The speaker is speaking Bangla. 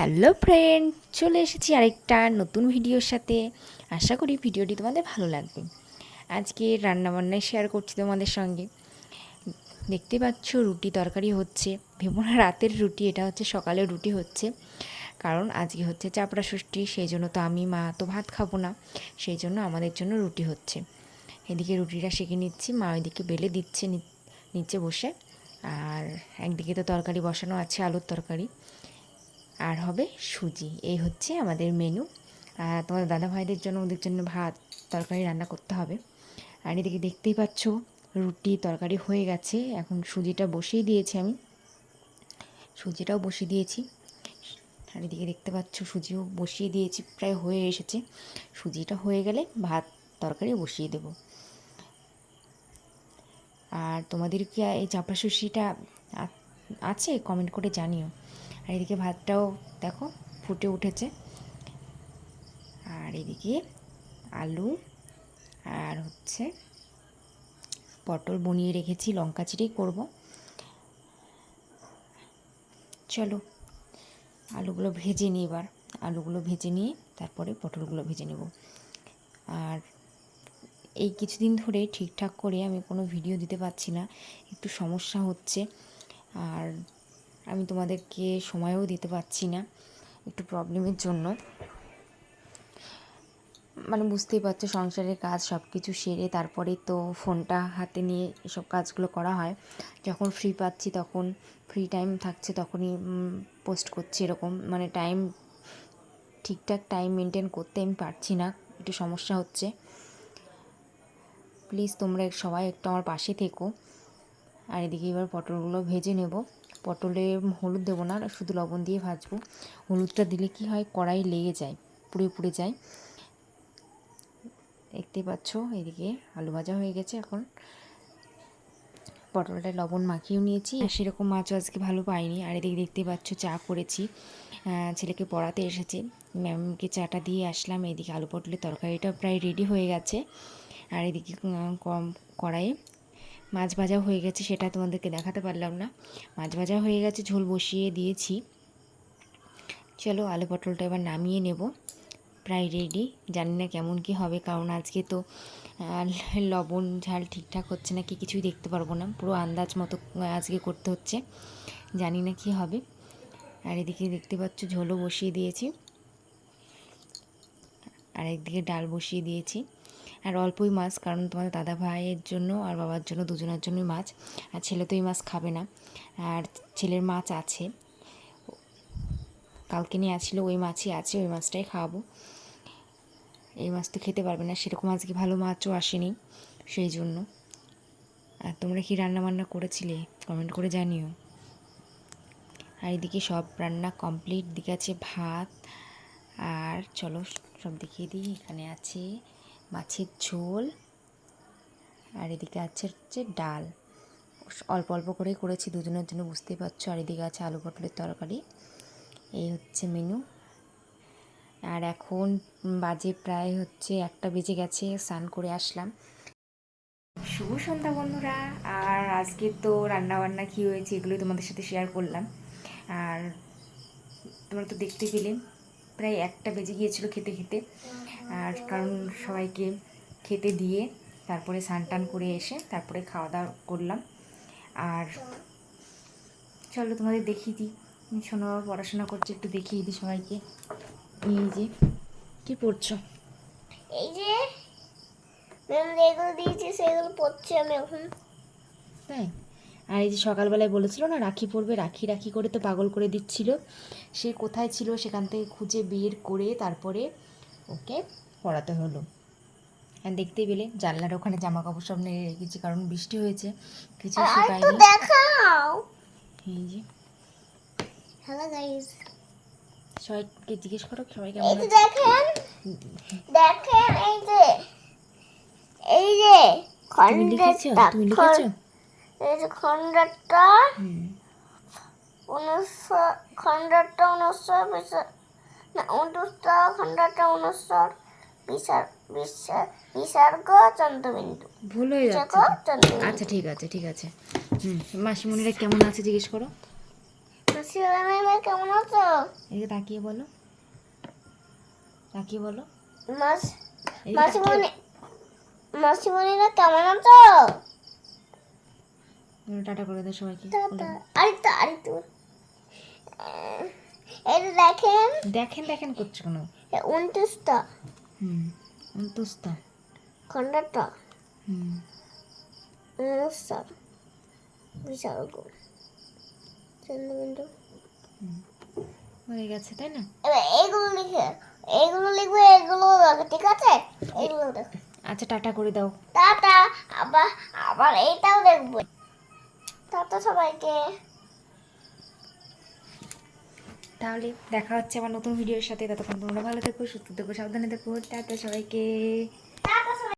হ্যালো ফ্রেন্ড, চলে এসেছি আরেকটা নতুন ভিডিওর সাথে। আশা করি ভিডিওটি তোমাদের ভালো লাগবে। আজকে রান্নাবান্নায় শেয়ার করছি তোমাদের সঙ্গে। দেখতে পাচ্ছ রুটি তরকারি হচ্ছে। ভেবো না রাতের রুটি, এটা হচ্ছে সকালের রুটি হচ্ছে। কারণ আজকে হচ্ছে চাপড়া ষষ্ঠী, সেই জন্য তো আমি, মা তো ভাত খাব না। সেই জন্য আমাদের জন্য রুটি হচ্ছে। এদিকে রুটিটা সেঁকে নিচ্ছি, মা ওইদিকে বেলে দিচ্ছে নিচে বসে। আর একদিকে তো তরকারি বসানো আছে, আলুর তরকারি। আর হবে সুজি। এই হচ্ছে আমাদের মেনু আর তোমাদের দাদা ভাইদের জন্য, ওদের জন্য ভাত, তরকারি রান্না করতে হবে। আর এদিকে দেখতেই পাচ্ছ, রুটি, তরকারি হয়ে গেছে। এখন সুজিটা বসিয়ে দিয়েছি আমি। সুজিটাও বসিয়ে দিয়েছি। আর এদিকে দেখতে পাচ্ছ, সুজিও বসিয়ে দিয়েছি, প্রায় হয়ে এসেছে। সুজিটা হয়ে গেলে ভাত তরকারি বসিয়ে দেব। আর তোমাদের কি এই চাপড়া সুশিটা আছে? কমেন্ট করে জানিও। আর এদিকে ভাতটাও দেখো ফুটে উঠেছে। আর এদিকে আলু আর হচ্ছে পটল বনিয়ে রেখেছি, লঙ্কা চিড়েই করব। চলো, আলুগুলো ভেজে নিই এবার। আলুগুলো ভেজে নিয়ে তারপরে পটলগুলো ভেজে নেব। আর এই কিছুদিন ধরে ঠিকঠাক করে আমি কোনো ভিডিও দিতে পারছি না, একটু সমস্যা হচ্ছে। আর আমি তোমাদেরকে সময়ও দিতে পারছি না একটু প্রবলেমের জন্য। মানে বুঝতেই পারছ, সংসারের কাজ সব কিছু সেরে তারপরে তো ফোনটা হাতে নিয়ে এসব কাজগুলো করা হয়। যখন ফ্রি পাচ্ছি তখন ফ্রি টাইম থাকছে তখনই পোস্ট করছি এরকম। মানে টাইম ঠিকঠাক টাইম মেনটেন করতে আমি পারছি না, একটু সমস্যা হচ্ছে। প্লিজ তোমরা সবাই একটু আমার পাশে থেকো। আর এদিকে এবার পটলগুলো ভেজে নেব। পটলে হলুদ দেবো না, শুধু লবণ দিয়ে ভাজবো। হলুদটা দিলে কি হয়? কড়াই লেগে যায়, পুড়ে পুড়ে যায়। দেখতে পাচ্ছ, এদিকে আলু ভাজা হয়ে গেছে এখন। পটলটা লবণ মাখিয়েও নিয়েছি। সেরকম মাছও আজকে ভালো পাইনি। আর এদিকে দেখতে পাচ্ছ, চা করেছি। ছেলেকে পড়াতে এসেছে। ম্যামকে চাটা দিয়ে আসলাম। এদিকে আলু পটলের তরকারিটা প্রায় রেডি হয়ে গেছে। আর এদিকে কম কড়াইয়ে মাছ ভাজা হয়ে গেছে, সেটা তোমাদেরকে দেখাতে পারলাম না। মাছ ভাজা হয়ে গেছে, ঝোল বসিয়ে দিয়েছি। চলো আলু পটলটা এবার নামিয়ে নেব, প্রায় রেডি জানি না কেমন কি হবে, কারণ আজকে তো লবণ ঝাল ঠিকঠাক হচ্ছে না কি কিছুই দেখতে পারব না। পুরো আন্দাজ মতো আজকে করতে হচ্ছে। জানি না কি হবে। আর এদিকে দেখতে পাচ্ছ, ঝোলও বসিয়ে দিয়েছি। আর একদিকে ডাল বসিয়ে দিয়েছি। আর অল্পই মাছ, কারণ তোমাদের দাদা ভাইয়ের জন্য আর বাবার জন্য, দুজনের জন্যই মাছ। আর ছেলে তো এই মাছ খাবে না। আর ছেলের মাছ আছে। কালকে নিয়ে আসছিল ওই মাছই আছে, ওই মাছটাই খাওয়াবো। এই মাছ তো খেতে পারবে না, সেরকম আজকে ভালো মাছও আসেনি, সেই জন্য। আর তোমরা কি রান্না বান্না করেছিলে? কমেন্ট করে জানিও। আর এদিকে সব রান্না কমপ্লিট দিকে আছে ভাত। আর চলো সব দেখিয়ে দিই, এখানে আছে মাছের ঝোল আর এদিকে আছে হচ্ছে ডাল। অল্প অল্প করেই করেছি, দুজনের জন্য বুঝতেই পারছ। আর এদিকে আছে আলু পটলের তরকারি। এই হচ্ছে মেনু। আর এখন বাজে প্রায় হচ্ছে একটা বেজে গেছে, স্নান করে আসলাম। শুভ সন্ধ্যা বন্ধুরা। আর আজকে তো রান্না বান্না কী হয়েছে এগুলো তোমাদের সাথে শেয়ার করলাম। আর তোমরা তো দেখতে পেলে। প্রায় একটা বেজে গিয়েছিল খেতে খেতে। আর কারণ সবাইকে খেতে দিয়ে তারপরে স্নান টান করে এসে তারপরে খাওয়া দাওয়া করলাম। আর চলো তোমাদের দেখিয়ে দিই। শোনো পড়াশোনা করছে একটু দেখিয়ে দিই সবাইকে। এই যে কি পড়ছো? এই যে ম্যাম যেগুলো দিয়েছি সেগুলো পড়ছি আমি এখন। তাই? আর এই যে সকালবেলায় বলেছিল না রাখি পড়বে রাখি রাখি করে তো পাগল করে দিচ্ছিল। সে কোথায় ছিল সেখান থেকে খুঁজে বের করে তারপরে ওকে পড়াতে হলো। আর দেখতেই পেলে জানলার ওখানে জামা কাপড় সব নেড়ে রেখেছি কারণ বৃষ্টি হয়েছে কিছু শুকায়নি দেখাও। এই যে। হ্যালো গাইস সবাইকে জিজ্ঞেস করো সবাই কেমন দেখেন দেখেন এই যে এই যে তুমি লিখেছো? তুমি লিখেছো? খন্ডারটা হুম উনিশশো খন্ডারটা উনিশশো বিশ- না খন্ডারটা উনিশশো বিশার বিশার বিসর্গ চন্দ্রবিন্দু। ভুল হয়ে যাচ্ছে। আচ্ছা ঠিক আছে ঠিক আছে। হুম মাসিমণিরা কেমন আছে জিজ্ঞেস করো। মাসিমা মেমে কেমন আছো? এদিকে তাকিয়ে বলো। তাকিয়ে বলো। মাস মাসিমণি মাসিমণিরা কেমন আছো? টাটা করে দাও সবাইকে। আরেকটু আরেকটু। এই যে দেখেন। দেখেন দেখেন করছ কেন। উনত্রিশটা হুম অন্তুস্তা খন্ডাটা হুম। উনিশটা বিশাল গোল চন্দ্রবিন্দু। হয়ে গেছে তাই না? এবার এইগুলো লিখে এইগুলো লিখবে এগুলো ঠিক আছে? এইগুলো দেখো। আচ্ছা টাটা করে দাও। টাটা। আবার আবার এইটাও দেখব। টাটা সবাইকে। তাহলে দেখা হচ্ছে আমার নতুন ভিডিওর সাথে। ততক্ষণ তোমরা ভালো থেকো, সুস্থ থেকো, সাবধানে থেকো। টাটা সবাইকে।